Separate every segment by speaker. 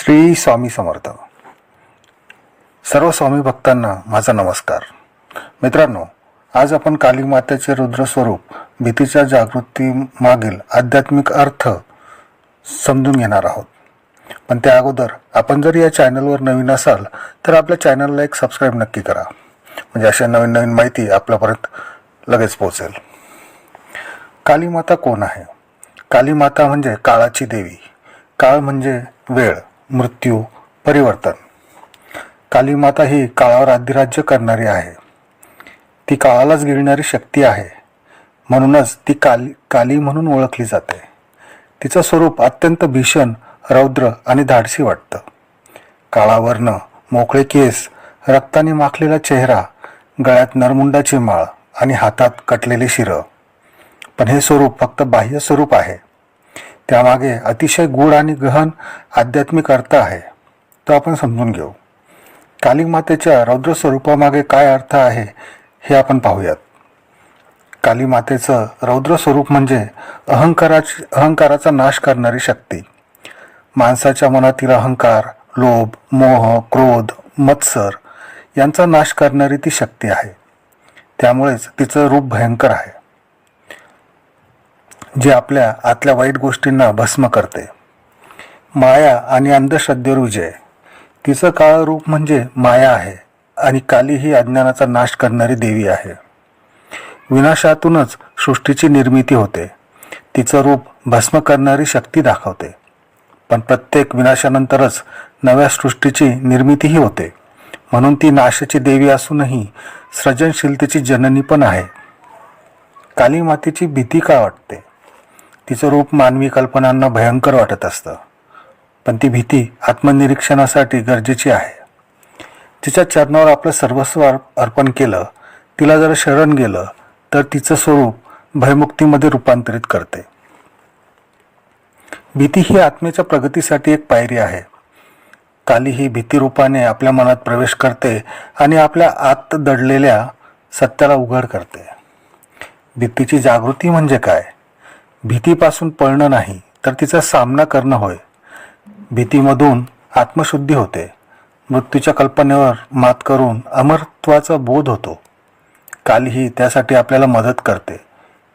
Speaker 1: श्री स्वामी समर्थ. सर्व स्वामी भक्तांना माझा नमस्कार. मित्रांनो आज आपण काली मातेचे रुद्र स्वरूप भीतीच्या जागृती मागील आध्यात्मिक अर्थ समजून घेणार आहोत. पण त्या अगोदर आपण जर या चॅनलवर नवीन असाल तर आपल्या चॅनलला एक सबस्क्राईब नक्की करा. म्हणजे अशा नवीन नवीन माहिती आपल्यापर्यंत लगेच पोहोचेल. काली माता कोण आहे? काली माता म्हणजे काळाची देवी. काळ म्हणजे वेळ. मृत्यू परिवर्तन. कालीमाता ही काळावर अधिराज्य करणारी आहे. ती काळालाच गिळणारी शक्ती आहे. म्हणूनच ती काली काली म्हणून ओळखली जाते. तिचं स्वरूप अत्यंत भीषण रौद्र आणि धाडसी वाटतं. काळावर्ण मोकळे केस रक्ताने माखलेला चेहरा गळ्यात नरमुंडाची माळ आणि हातात कटलेली शिरं. पण हे स्वरूप फक्त बाह्य स्वरूप आहे. त्यामागे अतिशय गूढ आणि गहन आध्यात्मिक अर्थ आहे. तो आपण समजून घेऊ. कालीमातेच्या रौद्र स्वरूपामागे काय अर्थ आहे हे आपण पाहूयात. काली मातेचं रौद्र स्वरूप म्हणजे अहंकाराची अहंकाराचा नाश करणारी शक्ती. माणसाच्या मनातील अहंकार लोभ मोह क्रोध मत्सर यांचा नाश करणारी ती शक्ती आहे. त्यामुळेच तिचं रूप भयंकर आहे. जे आपल्या आतल्या वाईट गोष्टींना भस्म करते. माया आणि अंधश्रद्धेवर विजय. तिचं काळ रूप म्हणजे माया आहे आणि काली ही अज्ञानाचा नाश करणारी देवी आहे. विनाशातूनच सृष्टीची निर्मिती होते. तिचं रूप भस्म करणारी शक्ती दाखवते. पण प्रत्येक विनाशानंतरच नव्या सृष्टीची निर्मितीही होते. म्हणून ती नाशाची देवी असूनही सृजनशीलतेची जननी पण आहे. काली मातेची भीती का वाटते? तिचं रूप मानवी कल्पनांना भयंकर वाटत असतं. पण ती भीती आत्मनिरीक्षणासाठी गरजेची आहे. तिच्या चरणावर आपलं सर्वस्व अर्पण केलं तिला जर शरण गेलं तर तिचं स्वरूप भयमुक्तीमध्ये रूपांतरित करते. भीती ही आत्मेच्या प्रगतीसाठी एक पायरी आहे. काली ही भीती रूपाने आपल्या मनात प्रवेश करते आणि आपल्या आत दडलेल्या सत्याला उघड करते. भीतीची जागृती म्हणजे काय? भीतीपासून पळणं नाही तर तिचा सामना करणं होय. भीतीमधून आत्मशुद्धी होते. मृत्यूच्या कल्पनेवर मात करून अमरत्वाचा बोध होतो. काली ही त्यासाठी आपल्याला मदत करते.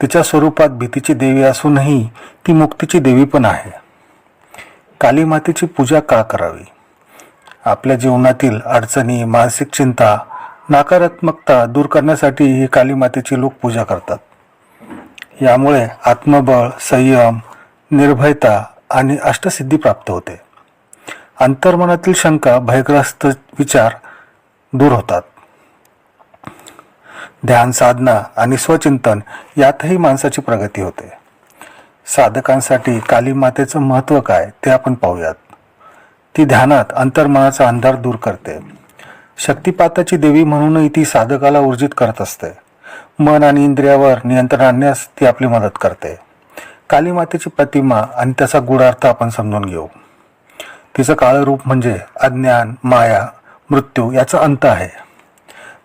Speaker 1: तिच्या स्वरूपात भीतीची देवी असूनही ती मुक्तीची देवी पण आहे. काली मातेची पूजा का करावी? आपल्या जीवनातील अडचणी मानसिक चिंता नकारात्मकता दूर करण्यासाठी ही काली मातेची लोक पूजा करतात. यामुळे आत्मबळ संयम निर्भयता आणि अष्टसिद्धी प्राप्त होते. अंतर्मनातील शंका भयग्रस्त विचार दूर होतात. ध्यान साधना आणि स्वचिंतन यातही माणसाची प्रगती होते. साधकांसाठी काली मातेचं महत्त्व काय ते आपण पाहूयात. ती ध्यानात अंतर्मनाचा अंधार दूर करते. शक्तिपाताची देवी म्हणूनही ती साधकाला ऊर्जित करत असते. मन आणि इंद्रियावर नियंत्रण आणण्यास ती आपली मदत करते. काली मातेची प्रतिमा आणि त्याचा गूढार्थ आपण समजून घेऊ. तिचं काळं रूप म्हणजे अज्ञान माया मृत्यू याचा अंत आहे.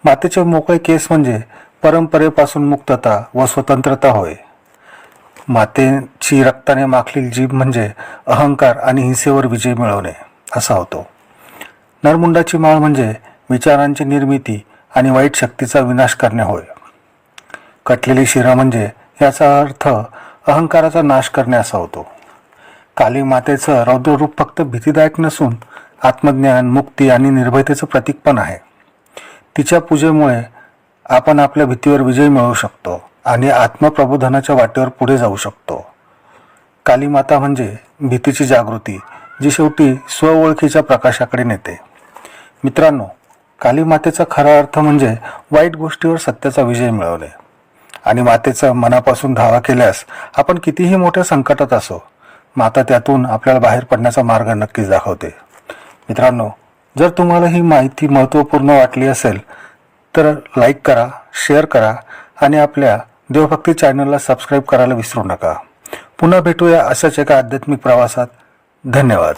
Speaker 1: मातेचे मोकळे केस म्हणजे परंपरेपासून मुक्तता व स्वतंत्रता होय. मातेची रक्ताने माखलेली जीभ म्हणजे अहंकार आणि हिंसेवर विजय मिळवणे असा होतो. नरमुंडाची माळ म्हणजे विचारांची निर्मिती आणि वाईट शक्तीचा विनाश करणे होय. कटलेली शिरा म्हणजे याचा अर्थ अहंकाराचा नाश करणे असा होतो. काली मातेचं रौद्र रूप फक्त भीतीदायक नसून आत्मज्ञान मुक्ती आणि निर्भयतेचं प्रतीक पण आहे. तिच्या पूजेमुळे आपण आपल्या भीतीवर विजय मिळवू शकतो आणि आत्मप्रबोधनाच्या वाटेवर पुढे जाऊ शकतो. काली माता म्हणजे भीतीची जागृती जी शेवटी स्वओळखीच्या प्रकाशाकडे नेते. मित्रांनो काली मातेचा खरा अर्थ म्हणजे वाईट गोष्टीवर सत्याचा विजय मिळवणे. आणि मातेचा मनापासून धावा केल्यास आपण कितीही मोठ्या संकटात असो माता त्यातून आपल्याला बाहेर पडण्याचा मार्ग नक्कीच दाखवते. मित्रांनो जर तुम्हाला ही माहिती महत्त्वपूर्ण वाटली असेल तर लाईक करा शेअर करा आणि आपल्या देवभक्ती चॅनलला सबस्क्राईब करायला विसरू नका. पुन्हा भेटूया अशाच एका आध्यात्मिक प्रवासात. धन्यवाद.